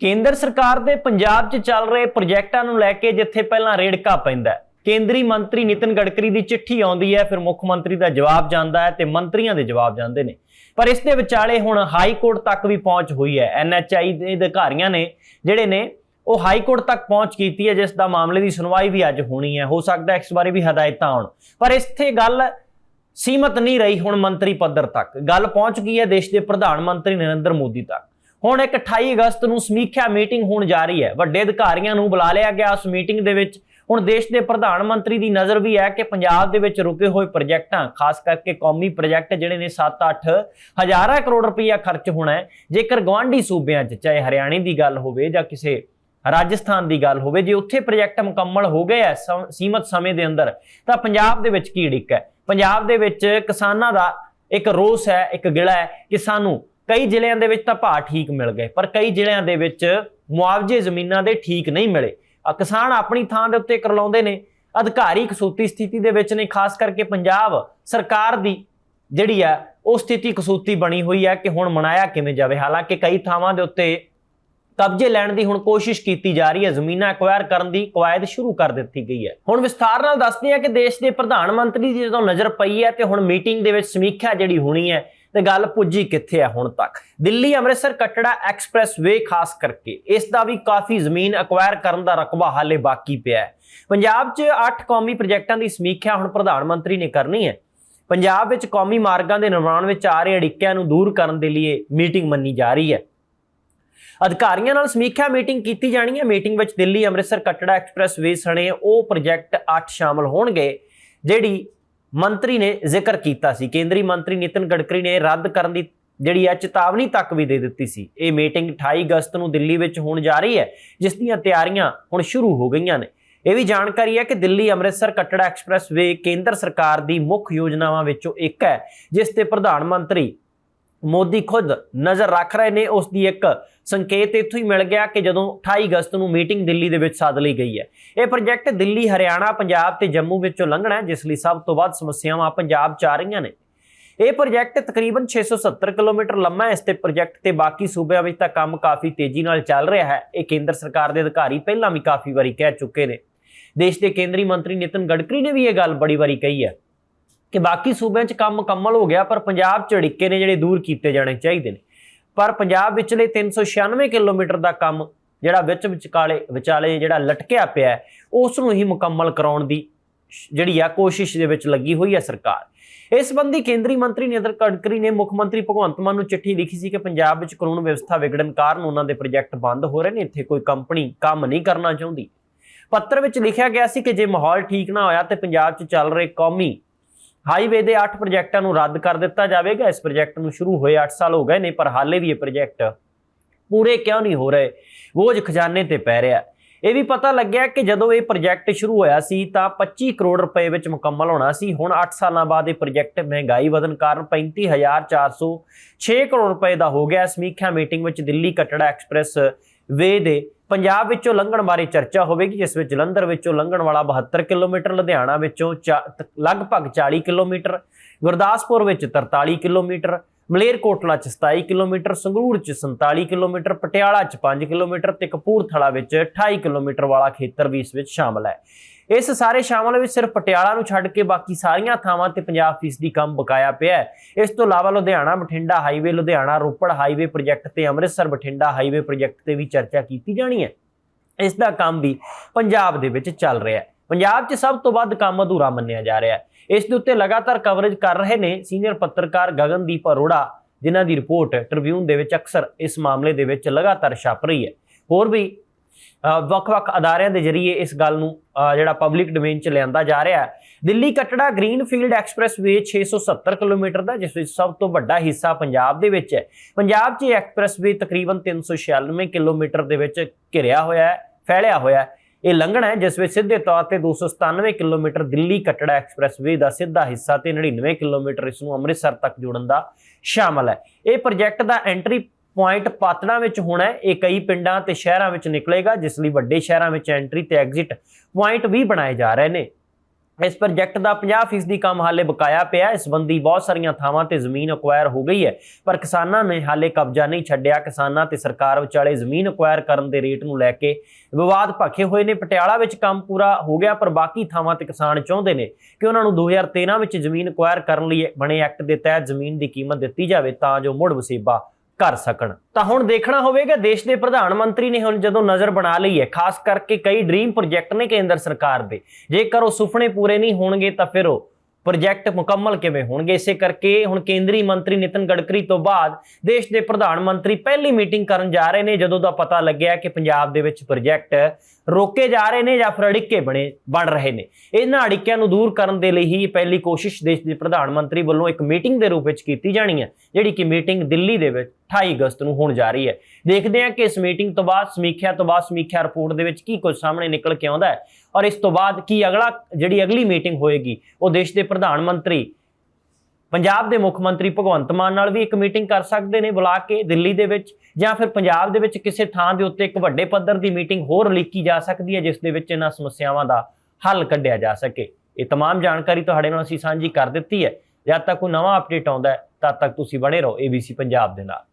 ਕੇਂਦਰ ਸਰਕਾਰ ਦੇ ਪੰਜਾਬ 'ਚ ਚੱਲ ਰਹੇ ਪ੍ਰੋਜੈਕਟਾਂ ਨੂੰ ਲੈ ਕੇ ਜਿੱਥੇ ਪਹਿਲਾਂ ਰੇੜਕਾ ਪੈਂਦਾ ਕੇਂਦਰੀ ਮੰਤਰੀ ਨਿਤਿਨ ਗਡਕਰੀ ਦੀ ਚਿੱਠੀ ਆਉਂਦੀ ਹੈ, ਫਿਰ ਮੁੱਖ ਮੰਤਰੀ ਦਾ ਜਵਾਬ ਜਾਂਦਾ ਹੈ ਤੇ ਮੰਤਰੀਆਂ ਦੇ ਜਵਾਬ ਜਾਂਦੇ ਨੇ। ਪਰ ਇਸ ਦੇ ਵਿਚਾਲੇ ਹੁਣ ਹਾਈ ਕੋਰਟ ਤੱਕ ਵੀ ਪਹੁੰਚ ਹੋਈ ਹੈ। ਐਨਐਚਆਈ ਦੇ ਅਧਿਕਾਰੀਆਂ ਨੇ, ਜਿਹੜੇ ਨੇ, ਉਹ ਹਾਈ ਕੋਰਟ ਤੱਕ ਪਹੁੰਚ ਕੀਤੀ ਹੈ, ਜਿਸ ਦਾ ਮਾਮਲੇ ਦੀ ਸੁਣਵਾਈ ਵੀ ਅੱਜ ਹੋਣੀ ਹੈ। ਹੋ ਸਕਦਾ ਇਸ ਬਾਰੇ ਵੀ ਹਦਾਇਤਾਂ ਆਉਣ। ਪਰ ਇੱਥੇ ਗੱਲ ਸੀਮਤ ਨਹੀਂ ਰਹੀ ਹੁਣ ਮੰਤਰੀ ਪੱਧਰ ਤੱਕ। ਗੱਲ ਪਹੁੰਚ ਗਈ ਹੈ ਦੇਸ਼ ਦੇ ਪ੍ਰਧਾਨ ਮੰਤਰੀ ਨਰਿੰਦਰ ਮੋਦੀ ਤੱਕ। ਹੁਣ ਇੱਕ 28 ਅਗਸਤ ਨੂੰ ਸਮੀਖਿਆ ਮੀਟਿੰਗ ਹੋਣ ਜਾ ਰਹੀ ਹੈ। ਵੱਡੇ ਅਧਿਕਾਰੀਆਂ ਨੂੰ ਬੁਲਾ ਲਿਆ ਗਿਆ ਉਸ ਮੀਟਿੰਗ ਦੇ ਵਿੱਚ। ਹੁਣ ਦੇਸ਼ ਦੇ ਪ੍ਰਧਾਨ ਮੰਤਰੀ ਦੀ ਨਜ਼ਰ ਵੀ ਹੈ ਕਿ ਪੰਜਾਬ ਦੇ ਵਿੱਚ ਰੁਕੇ ਹੋਏ ਪ੍ਰੋਜੈਕਟਾਂ, ਖਾਸ ਕਰਕੇ ਕੌਮੀ ਪ੍ਰੋਜੈਕਟ ਜਿਹੜੇ ਨੇ 7-8 ਹਜ਼ਾਰਾਂ ਕਰੋੜ ਰੁਪਈਆ ਖਰਚ ਹੋਣਾ ਹੈ। ਜੇਕਰ ਗਵਾਂਢੀ ਸੂਬਿਆਂ 'ਚ, ਚਾਹੇ ਹਰਿਆਣੇ ਦੀ ਗੱਲ ਹੋਵੇ ਜਾਂ ਕਿਸੇ ਰਾਜਸਥਾਨ ਦੀ ਗੱਲ ਹੋਵੇ, ਜੇ ਉੱਥੇ ਪ੍ਰੋਜੈਕਟ ਮੁਕੰਮਲ ਹੋ ਗਏ ਐ ਸਮ- ਸੀਮਤ ਸਮੇਂ ਦੇ ਅੰਦਰ, ਤਾਂ ਪੰਜਾਬ ਦੇ ਵਿੱਚ ਕੀ ਡਿੱਕ ਹੈ? ਪੰਜਾਬ ਦੇ ਵਿੱਚ ਕਿਸਾਨਾਂ ਦਾ ਇੱਕ ਰੋਸ ਹੈ, ਇੱਕ ਗਿਲਾ ਹੈ ਕਿ ਸਾਨੂੰ ਕਈ ਜ਼ਿਲ੍ਹਿਆਂ ਦੇ ਵਿੱਚ ਤਾਂ ਭਾਅ ਠੀਕ ਮਿਲ ਗਏ, ਪਰ ਕਈ ਜ਼ਿਲ੍ਹਿਆਂ ਦੇ ਵਿੱਚ ਮੁਆਵਜ਼ੇ ਜ਼ਮੀਨਾਂ ਦੇ ਠੀਕ ਨਹੀਂ ਮਿਲੇ। ਕਿਸਾਨ ਆਪਣੀ ਥਾਂ ਦੇ ਉੱਤੇ ਕਰਲਾਉਂਦੇ ਨੇ। ਅਧਿਕਾਰੀ ਕਸੂਤੀ ਸਥਿਤੀ ਦੇ ਵਿੱਚ ਨੇ, ਖਾਸ ਕਰਕੇ ਪੰਜਾਬ ਸਰਕਾਰ ਦੀ ਜਿਹੜੀ ਆ, ਉਹ ਸਥਿਤੀ ਕਸੂਤੀ ਬਣੀ ਹੋਈ ਹੈ ਕਿ ਹੁਣ ਮਨਾਇਆ ਕਿਵੇਂ ਜਾਵੇ। ਹਾਲਾਂਕਿ ਕਈ ਥਾਵਾਂ ਦੇ ਉੱਤੇ ਕਬਜ਼ੇ ਲੈਣ ਦੀ ਹੁਣ ਕੋਸ਼ਿਸ਼ ਕੀਤੀ ਜਾ ਰਹੀ ਹੈ। ਜ਼ਮੀਨਾਂ ਐਕਵਾਇਰ ਕਰਨ ਦੀ ਕਵਾਇਦ ਸ਼ੁਰੂ ਕਰ ਦਿੱਤੀ ਗਈ ਹੈ। ਹੁਣ ਵਿਸਥਾਰ ਨਾਲ ਦੱਸਦੇ ਹਾਂ ਕਿ ਦੇਸ਼ ਦੇ ਪ੍ਰਧਾਨ ਮੰਤਰੀ ਦੀ ਜਦੋਂ ਨਜ਼ਰ ਪਈ ਹੈ ਤੇ ਹੁਣ ਮੀਟਿੰਗ ਦੇ ਵਿੱਚ ਸਮੀਖਿਆ ਜਿਹੜੀ ਹੋਣੀ ਹੈ ਤੇ ਗੱਲ ਪੁੱਜੀ ਕਿੱਥੇ ਹੈ ਹੁਣ ਤੱਕ? ਦਿੱਲੀ, ਅੰਮ੍ਰਿਤਸਰ, ਕਟੜਾ ਐਕਸਪ੍ਰੈਸ ਵੇ ਖਾਸ ਕਰਕੇ। ਇਸ ਦਾ ਵੀ ਕਾਫੀ ਜ਼ਮੀਨ ਐਕਵਾਇਰ ਕਰਨ ਦਾ ਰਕਬਾ ਹਾਲੇ ਬਾਕੀ ਪਿਆ ਹੈ। ਪੰਜਾਬ 'ਚ 8 ਕੌਮੀ ਪ੍ਰੋਜੈਕਟਾਂ ਦੀ ਸਮੀਖਿਆ ਹੁਣ ਪ੍ਰਧਾਨ ਮੰਤਰੀ ਨੇ ਕਰਨੀ ਹੈ। ਪੰਜਾਬ ਵਿੱਚ ਕੌਮੀ ਮਾਰਗਾਂ ਦੇ ਨਿਰਮਾਣ ਵਿੱਚ ਆ ਰਹੇ ਅੜਿੱਕਿਆਂ ਨੂੰ ਦੂਰ ਕਰਨ ਦੇ ਲਈ ਮੀਟਿੰਗ ਮੰਨੀ ਜਾ ਰਹੀ ਹੈ। ਅਧਿਕਾਰੀਆਂ ਨਾਲ ਸਮੀਖਿਆ ਮੀਟਿੰਗ ਕੀਤੀ ਜਾਣੀ ਹੈ। ਮੀਟਿੰਗ ਵਿੱਚ ਦਿੱਲੀ, ਅੰਮ੍ਰਿਤਸਰ, ਕਟੜਾ ਐਕਸਪ੍ਰੈਸ ਵੇ ਸਣੇ ਉਹ ਪ੍ਰੋਜੈਕਟ 8 ਸ਼ਾਮਲ ਹੋਣਗੇ, ਜਿਹੜੀ ਮੰਤਰੀ ਨੇ ਜ਼ਿਕਰ ਕੀਤਾ ਸੀ। ਕੇਂਦਰੀ ਮੰਤਰੀ ਨਿਤਿਨ ਗਡਕਰੀ ਨੇ ਰੱਦ ਕਰਨ ਦੀ ਜਿਹੜੀ ਹੈ ਚੇਤਾਵਨੀ ਤੱਕ ਵੀ ਦੇ ਦਿੱਤੀ ਸੀ। ਇਹ ਮੀਟਿੰਗ 28 ਅਗਸਤ ਨੂੰ ਦਿੱਲੀ ਵਿੱਚ ਹੋਣ ਜਾ ਰਹੀ ਹੈ, ਜਿਸ ਦੀਆਂ ਤਿਆਰੀਆਂ ਹੁਣ ਸ਼ੁਰੂ ਹੋ ਗਈਆਂ ਨੇ। ਇਹ ਵੀ ਜਾਣਕਾਰੀ ਹੈ ਕਿ ਦਿੱਲੀ ਅੰਮ੍ਰਿਤਸਰ ਕੱਟੜਾ ਐਕਸਪ੍ਰੈਸ ਵੇ ਕੇਂਦਰ ਸਰਕਾਰ ਦੀ ਮੁੱਖ ਯੋਜਨਾਵਾਂ ਵਿੱਚੋਂ ਇੱਕ ਹੈ, ਜਿਸ ਤੇ ਪ੍ਰਧਾਨ ਮੰਤਰੀ ਮੋਦੀ ਖੁਦ ਨਜ਼ਰ ਰੱਖ ਰਹੇ ਨੇ। ਉਸ ਦੀ ਇੱਕ ਸੰਕੇਤ ਇੱਥੋਂ ਹੀ ਮਿਲ ਗਿਆ ਕਿ ਜਦੋਂ 28 ਅਗਸਤ ਨੂੰ ਮੀਟਿੰਗ ਦਿੱਲੀ ਦੇ ਵਿੱਚ ਸੱਦ ਲਈ ਗਈ ਹੈ। ਇਹ ਪ੍ਰੋਜੈਕਟ ਦਿੱਲੀ, ਹਰਿਆਣਾ, ਪੰਜਾਬ ਤੇ ਜੰਮੂ ਵਿੱਚੋਂ ਲੰਘਣਾ ਹੈ, ਜਿਸ ਲਈ ਸਭ ਤੋਂ ਵੱਧ ਸਮੱਸਿਆਵਾਂ ਪੰਜਾਬ 'ਚ ਆ ਰਹੀਆਂ ਨੇ। ਇਹ ਪ੍ਰੋਜੈਕਟ ਤਕਰੀਬਨ 670 ਕਿਲੋਮੀਟਰ ਲੰਮਾ ਹੈ। ਇਸ ਤੇ ਪ੍ਰੋਜੈਕਟ ਤੇ ਬਾਕੀ ਸੂਬਿਆਂ ਵਿੱਚ ਤਾਂ ਕੰਮ ਕਾਫੀ ਤੇਜ਼ੀ ਨਾਲ ਚੱਲ ਰਿਹਾ ਹੈ। ਇਹ ਕੇਂਦਰ ਸਰਕਾਰ ਦੇ ਅਧਿਕਾਰੀ ਪਹਿਲਾਂ ਵੀ ਕਾਫੀ ਵਾਰੀ ਕਹਿ ਚੁੱਕੇ ਨੇ। ਦੇਸ਼ ਦੇ ਕੇਂਦਰੀ ਮੰਤਰੀ ਨਿਤਿਨ ਗਡਕਰੀ ਨੇ ਵੀ ਇਹ ਗੱਲ ਬੜੀ ਵਾਰੀ ਕਹੀ ਹੈ ਕਿ ਬਾਕੀ ਸੂਬਿਆਂ 'ਚ ਕੰਮ ਮੁਕੰਮਲ ਹੋ ਗਿਆ, ਪਰ ਪੰਜਾਬ 'ਚ ਅੜਿੱਕੇ ਨੇ ਜਿਹੜੇ ਦੂਰ ਕੀਤੇ ਜਾਣੇ ਚਾਹੀਦੇ ਨੇ। ਪਰ ਪੰਜਾਬ ਵਿਚਲੇ 396 ਕਿਲੋਮੀਟਰ ਦਾ ਕੰਮ ਜਿਹੜਾ ਵਿੱਚ ਵਿਚਕਾਲੇ ਵਿਚਾਲੇ ਜਿਹੜਾ ਲਟਕਿਆ ਪਿਆ ਉਸ ਨੂੰ ਹੀ ਮੁਕੰਮਲ ਕਰਾਉਣ ਦੀ ਜਿਹੜੀ ਆ ਕੋਸ਼ਿਸ਼ ਦੇ ਵਿੱਚ ਲੱਗੀ ਹੋਈ ਹੈ ਸਰਕਾਰ। ਇਸ ਸੰਬੰਧੀ ਕੇਂਦਰੀ ਮੰਤਰੀ ਨਿਤਿਨ ਗਡਕਰੀ ਨੇ ਮੁੱਖ ਮੰਤਰੀ ਭਗਵੰਤ ਮਾਨ ਨੂੰ ਚਿੱਠੀ ਲਿਖੀ ਸੀ ਕਿ ਪੰਜਾਬ ਵਿੱਚ ਕਾਨੂੰਨ ਵਿਵਸਥਾ ਵਿਗੜਨ ਕਾਰਨ ਉਹਨਾਂ ਦੇ ਪ੍ਰੋਜੈਕਟ ਬੰਦ ਹੋ ਰਹੇ ਨੇ, ਇੱਥੇ ਕੋਈ ਕੰਪਨੀ ਕੰਮ ਨਹੀਂ ਕਰਨਾ ਚਾਹੁੰਦੀ। ਪੱਤਰ ਵਿੱਚ ਲਿਖਿਆ ਗਿਆ ਸੀ ਕਿ ਜੇ ਮਾਹੌਲ ਠੀਕ ਨਾ ਹੋਇਆ ਤੇ ਪੰਜਾਬ 'ਚ ਚੱਲ ਰਹੇ ਕੌਮੀ ਹਾਈਵੇ ਦੇ 8 ਪ੍ਰੋਜੈਕਟਾਂ ਨੂੰ ਰੱਦ ਕਰ ਦਿੱਤਾ ਜਾਵੇਗਾ। ਇਸ ਪ੍ਰੋਜੈਕਟ ਨੂੰ ਸ਼ੁਰੂ ਹੋਏ 8 ਸਾਲ ਹੋ ਗਏ ਨੇ, ਪਰ ਹਾਲੇ ਵੀ ਇਹ ਪ੍ਰੋਜੈਕਟ ਪੂਰੇ ਕਿਉਂ ਨਹੀਂ ਹੋ ਰਹੇ? ਬੋਝ ਖਜ਼ਾਨੇ ਤੇ ਪੈ ਰਿਹਾ। ਇਹ ਵੀ ਪਤਾ ਲੱਗਿਆ ਕਿ ਜਦੋਂ ਇਹ ਪ੍ਰੋਜੈਕਟ ਸ਼ੁਰੂ ਹੋਇਆ ਸੀ, ਤਾਂ 25 ਕਰੋੜ ਰੁਪਏ ਵਿੱਚ ਮੁਕੰਮਲ ਹੋਣਾ ਸੀ। ਹੁਣ 8 ਸਾਲਾਂ ਬਾਅਦ ਇਹ ਪ੍ਰੋਜੈਕਟ ਮਹਿੰਗਾਈ ਵਧਣ ਕਾਰਨ 35406 ਕਰੋੜ ਰੁਪਏ ਦਾ ਹੋ ਗਿਆ। ਸਮੀਖਿਆ ਮੀਟਿੰਗ ਵਿੱਚ ਦਿੱਲੀ ਕਟੜਾ ਐਕਸਪ੍ਰੈਸ ਵੇ ਦੇ ਪੰਜਾਬ ਵਿੱਚੋਂ ਲੰਘਣ ਬਾਰੇ ਚਰਚਾ ਹੋਵੇਗੀ, ਜਿਸ ਵਿੱਚ ਜਲੰਧਰ ਵਿੱਚੋਂ ਲੰਘਣ ਵਾਲਾ 72 ਕਿਲੋਮੀਟਰ, ਲੁਧਿਆਣਾ ਵਿੱਚੋਂ ਚਾ- ਤ- ਲਗਭਗ 40 ਕਿਲੋਮੀਟਰ, ਗੁਰਦਾਸਪੁਰ ਵਿੱਚ 43 ਕਿਲੋਮੀਟਰ, ਮਲੇਰਕੋਟਲਾ ਚ 27 ਕਿਲੋਮੀਟਰ, ਸੰਗਰੂਰ ਚ 47 ਕਿਲੋਮੀਟਰ, ਪਟਿਆਲਾ ਚ 5 ਕਿਲੋਮੀਟਰ ਤੇ ਕਪੂਰਥਲਾ ਵਿੱਚ 28 ਕਿਲੋਮੀਟਰ ਵਾਲਾ ਖੇਤਰ ਵੀ ਇਸ ਵਿੱਚ ਸ਼ਾਮਲ ਹੈ। ਇਸ ਸਾਰੇ ਸ਼ਾਮਲ ਵਿੱਚ ਸਿਰਫ ਪਟਿਆਲਾ ਨੂੰ ਛੱਡ ਕੇ ਬਾਕੀ ਸਾਰੀਆਂ ਥਾਵਾਂ ਤੇ 50% ਕੰਮ ਬਕਾਇਆ ਪਿਆ ਹੈ। ਇਸ ਤੋਂ ਇਲਾਵਾ Ludhiana, Bathinda highway, Ludhiana, Ropar highway project ਤੇ ਅੰਮ੍ਰਿਤਸਰ, ਬਠਿੰਡਾ ਹਾਈਵੇ ਪ੍ਰੋਜੈਕਟ ਤੇ ਵੀ ਚਰਚਾ ਕੀਤੀ ਜਾਣੀ ਹੈ। ਇਸ ਦਾ ਕੰਮ ਵੀ ਪੰਜਾਬ ਦੇ ਵਿੱਚ ਚੱਲ ਰਿਹਾ ਹੈ। ਪੰਜਾਬ 'ਚ ਸਭ ਤੋਂ ਵੱਧ ਕੰਮ ਅਧੂਰਾ ਮੰਨਿਆ ਜਾ ਰਿਹਾ ਹੈ। ਇਸ ਦੇ ਉੱਤੇ ਲਗਾਤਾਰ ਕਵਰੇਜ ਕਰ ਰਹੇ ਨੇ ਸੀਨੀਅਰ ਪੱਤਰਕਾਰ ਗਗਨਦੀਪ ਅਰੋੜਾ, ਜਿਨ੍ਹਾਂ ਦੀ ਰਿਪੋਰਟ ਟ੍ਰਿਬਿਊਨ ਦੇ ਵਿੱਚ ਅਕਸਰ ਇਸ ਮਾਮਲੇ ਦੇ ਵਿੱਚ ਲਗਾਤਾਰ ਛਪ ਰਹੀ ਹੈ। ਹੋਰ ਵੀ ਵੱਖ-ਵੱਖ ਅਦਾਰਿਆਂ ਦੇ ਜ਼ਰੀਏ ਇਸ ਗੱਲ ਨੂੰ ਜਿਹੜਾ ਪਬਲਿਕ ਡੋਮੇਨ 'ਚ ਲਿਆਂਦਾ ਜਾ ਰਿਹਾ ਹੈ। Delhi Katra greenfield expressway 670 kilometre ਦਾ, ਜਿਸ ਵਿੱਚ ਸਭ ਤੋਂ ਵੱਡਾ ਹਿੱਸਾ ਪੰਜਾਬ ਦੇ ਵਿੱਚ ਹੈ। ਪੰਜਾਬ 'ਚ ਇਹ ਐਕਸਪ੍ਰੈਸ ਵੇ ਤਕਰੀਬਨ 396 ਕਿਲੋਮੀਟਰ ਦੇ ਵਿੱਚ ਘਿਰਿਆ ਹੋਇਆ ਹੈ, ਫੈਲਿਆ ਹੋਇਆ ਹੈ। ਇਹ ਲੰਘਣਾ ਹੈ, ਜਿਸ ਵਿੱਚ ਸਿੱਧੇ ਤੌਰ ਤੇ 297 ਕਿਲੋਮੀਟਰ ਦਿੱਲੀ ਕਟੜਾ ਐਕਸਪ੍ਰੈਸਵੇ ਦਾ ਸਿੱਧਾ ਹਿੱਸਾ ਤੇ 99 ਕਿਲੋਮੀਟਰ ਇਸ ਨੂੰ ਅੰਮ੍ਰਿਤਸਰ ਤੱਕ ਜੋੜਨ ਦਾ ਸ਼ਾਮਲ ਹੈ। ਇਹ ਪ੍ਰੋਜੈਕਟ ਦਾ ਐਂਟਰੀ ਪੁਆਇੰਟ ਪਾਤੜਾਂ ਵਿੱਚ ਹੋਣਾ ਹੈ। ਇਹ ਕਈ ਪਿੰਡਾਂ ਤੇ ਸ਼ਹਿਰਾਂ ਵਿੱਚ ਨਿਕਲੇਗਾ, ਜਿਸ ਲਈ ਵੱਡੇ ਸ਼ਹਿਰਾਂ ਵਿੱਚ ਐਂਟਰੀ ਤੇ ਐਗਜ਼ਿਟ ਪੁਆਇੰਟ ਵੀ ਬਣਾਏ ਜਾ ਰਹੇ ਨੇ। ਇਸ ਪ੍ਰੋਜੈਕਟ ਦਾ 50% ਕੰਮ ਹਾਲੇ ਬਕਾਇਆ ਪਿਆ। ਇਸ ਸੰਬੰਧੀ ਬਹੁਤ ਸਾਰੀਆਂ ਥਾਵਾਂ ਤੇ ਜ਼ਮੀਨ ਅਕਵਾਇਰ ਹੋ ਗਈ ਹੈ। ਪਰ ਕਿਸਾਨਾਂ ਨੇ ਹਾਲੇ ਕਬਜ਼ਾ ਨਹੀਂ ਛੱਡਿਆ। ਕਿਸਾਨਾਂ ਤੇ ਸਰਕਾਰ ਵਿਚਾਲੇ ਜ਼ਮੀਨ ਅਕਵਾਇਰ ਕਰਨ ਦੇ ਰੇਟ ਨੂੰ ਲੈ ਕੇ ਵਿਵਾਦ ਭਖੇ ਹੋਏ ਨੇ। ਪਟਿਆਲਾ ਵਿੱਚ ਕੰਮ ਪੂਰਾ ਹੋ ਗਿਆ, ਪਰ ਬਾਕੀ ਥਾਵਾਂ ਤੇ ਕਿਸਾਨ ਚਾਹੁੰਦੇ ਨੇ ਕਿ ਉਹਨਾਂ ਨੂੰ 2013 ਵਿੱਚ ਜ਼ਮੀਨ ਅਕਵਾਇਰ ਕਰਨ ਲਈ ਬਣੇ ਐਕਟ ਦੇ ਤਹਿਤ ਜ਼ਮੀਨ ਦੀ ਕੀਮਤ ਦਿੱਤੀ ਜਾਵੇ, ਤਾਂ ਜੋ ਮੁੜ ਵਸੇਬਾ ਕਰ ਸਕਣ। ਤਾਂ ਹੁਣ ਦੇਖਣਾ ਹੋਵੇਗਾ, ਦੇਸ਼ ਦੇ ਪ੍ਰਧਾਨ ਮੰਤਰੀ ਨੇ ਹੁਣ ਜਦੋਂ ਨਜ਼ਰ ਬਣਾ ਲਈ ਹੈ, ਖਾਸ ਕਰਕੇ ਕਈ ਡ੍ਰੀਮ ਪ੍ਰੋਜੈਕਟ ਨੇ ਕੇਂਦਰ ਸਰਕਾਰ ਦੇ। ਜੇਕਰ ਉਹ ਸੁਪਨੇ ਪੂਰੇ ਨਹੀਂ ਹੋਣਗੇ, ਤਾਂ ਫਿਰ ਉਹ ਪ੍ਰੋਜੈਕਟ ਮੁਕੰਮਲ ਕਿਵੇਂ ਹੋਣਗੇ? ਇਸੇ ਕਰਕੇ ਹੁਣ ਕੇਂਦਰੀ ਮੰਤਰੀ ਨਿਤਨ ਗਡਕਰੀ ਤੋਂ ਬਾਅਦ ਦੇਸ਼ ਦੇ ਪ੍ਰਧਾਨ ਮੰਤਰੀ ਪਹਿਲੀ ਮੀਟਿੰਗ ਕਰਨ ਜਾ ਰਹੇ ਨੇ, ਜਦੋਂ ਦਾ ਪਤਾ ਲੱਗਿਆ ਕਿ ਪੰਜਾਬ ਦੇ ਵਿੱਚ ਪ੍ਰੋਜੈਕਟ ਰੋਕੇ ਜਾ ਰਹੇ ਨੇ ਜਾਂ ਫਿਰ ਅੜਿੱਕੇ ਬਣੇ, ਬਣ ਰਹੇ ਨੇ। ਇਹਨਾਂ ਅੜਿੱਕਿਆਂ ਨੂੰ ਦੂਰ ਕਰਨ ਦੇ ਲਈ ਹੀ ਪਹਿਲੀ ਕੋਸ਼ਿਸ਼ ਦੇਸ਼ ਦੇ ਪ੍ਰਧਾਨ ਮੰਤਰੀ ਵੱਲੋਂ ਇੱਕ ਮੀਟਿੰਗ ਦੇ ਰੂਪ ਵਿੱਚ ਕੀਤੀ ਜਾਣੀ ਹੈ, ਜਿਹੜੀ ਕਿ ਮੀਟਿੰਗ ਦਿੱਲੀ ਦੇ ਵਿੱਚ 28 ਅਗਸਤ ਨੂੰ ਹੋਣ ਜਾ ਰਹੀ ਹੈ ਦੇਖਦੇ ਹਾਂ ਕਿ ਇਸ ਮੀਟਿੰਗ ਤੋਂ ਬਾਅਦ ਸਮੀਖਿਆ ਤੋਂ ਬਾਅਦ ਸਮੀਖਿਆ ਰਿਪੋਰਟ ਦੇ ਵਿੱਚ ਕੀ ਕੁਝ ਸਾਹਮਣੇ ਨਿਕਲ ਕੇ ਆਉਂਦਾ ਹੈ ਔਰ ਇਸ ਤੋਂ ਬਾਅਦ ਕੀ ਅਗਲਾ ਜਿਹੜੀ ਅਗਲੀ ਮੀਟਿੰਗ ਹੋਏਗੀ ਉਹ ਦੇਸ਼ ਦੇ ਪ੍ਰਧਾਨ ਮੰਤਰੀ ਪੰਜਾਬ ਦੇ ਮੁੱਖ ਮੰਤਰੀ ਭਗਵੰਤ ਮਾਨ ਨਾਲ ਵੀ ਇੱਕ ਮੀਟਿੰਗ ਕਰ ਸਕਦੇ ਨੇ ਬੁਲਾ ਕੇ ਦਿੱਲੀ ਦੇ ਵਿੱਚ ਜਾਂ ਫਿਰ ਪੰਜਾਬ ਦੇ ਵਿੱਚ ਕਿਸੇ ਥਾਂ ਦੇ ਉੱਤੇ ਇੱਕ ਵੱਡੇ ਪੱਧਰ ਦੀ ਮੀਟਿੰਗ ਹੋਰ ਲਿਖੀ ਜਾ ਸਕਦੀ ਹੈ ਜਿਸ ਦੇ ਵਿੱਚ ਇਹਨਾਂ ਸਮੱਸਿਆਵਾਂ ਦਾ ਹੱਲ ਕੱਢਿਆ ਜਾ ਸਕੇ ਇਹ तमाम ਜਾਣਕਾਰੀ ਤੁਹਾਡੇ ਨਾਲ ਅਸੀਂ ਸਾਂਝੀ ਕਰ ਦਿੱਤੀ ਹੈ ਜਦ ਤੱਕ ਕੋਈ ਨਵਾਂ ਅਪਡੇਟ ਆਉਂਦਾ ਹੈ ਤਦ ਤੱਕ ਤੁਸੀਂ ਬਣੇ ਰਹੋ ABC ਪੰਜਾਬ ਦੇ ਨਾਲ